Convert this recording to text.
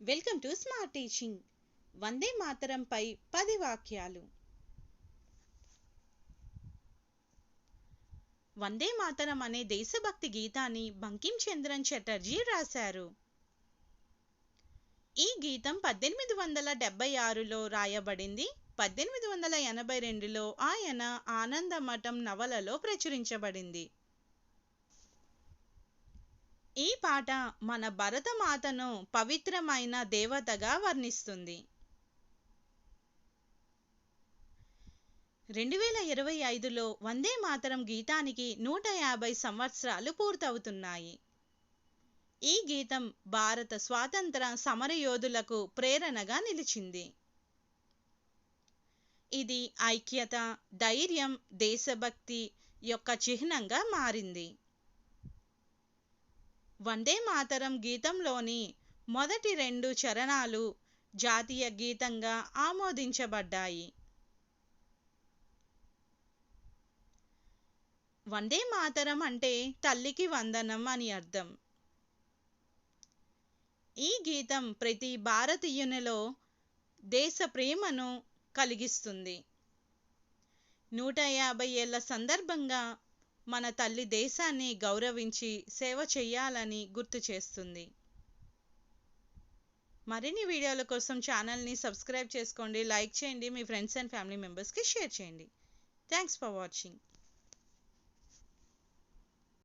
Welcome to smart teaching. Vande మాతరంపై పది వాక్యాలు. వందే మాతరం అనే దేశభక్తి గీతాన్ని బంకిం చంద్రన్ చటర్జీ రాశారు. ఈ గీతం పద్దెనిమిది వందల డెబ్బై ఆరులో రాయబడింది. పద్దెనిమిది వందల ఎనభై రెండులో ఆయన ఆనందమఠం నవలలో ప్రచురించబడింది. ఈ పాట మన భరతమాతను పవిత్రమైన దేవతగా వర్ణిస్తుంది. రెండు వేల ఇరవై ఐదులో వందే మాతరం గీతానికి నూట యాభై సంవత్సరాలు పూర్తవుతున్నాయి. ఈ గీతం భారత స్వాతంత్ర సమరయోధులకు ప్రేరణగా నిలిచింది. ఇది ఐక్యత ధైర్యం దేశభక్తి యొక్క చిహ్నంగా మారింది. వందే మాతరం గీతంలోని మొదటి రెండు చరణాలు జాతీయ గీతంగా ఆమోదించబడ్డాయి. వందే మాతరం అంటే తల్లికి వందనం అని అర్థం. ఈ గీతం ప్రతి భారతీయునిలో దేశ ప్రేమను కలిగిస్తుంది. నూట యాభై ఏళ్ళ సందర్భంగా మన తల్లి దేశాన్ని గౌరవించి సేవ చేయాలని గుర్తు చేస్తుంది. మరిన్ని వీడియోల కోసం ఛానల్ని సబ్స్క్రైబ్ చేసుకోండి లైక్ చేయండి మీ ఫ్రెండ్స్ అండ్ ఫ్యామిలీ మెంబర్స్కి షేర్ చేయండి. Thanks for watching.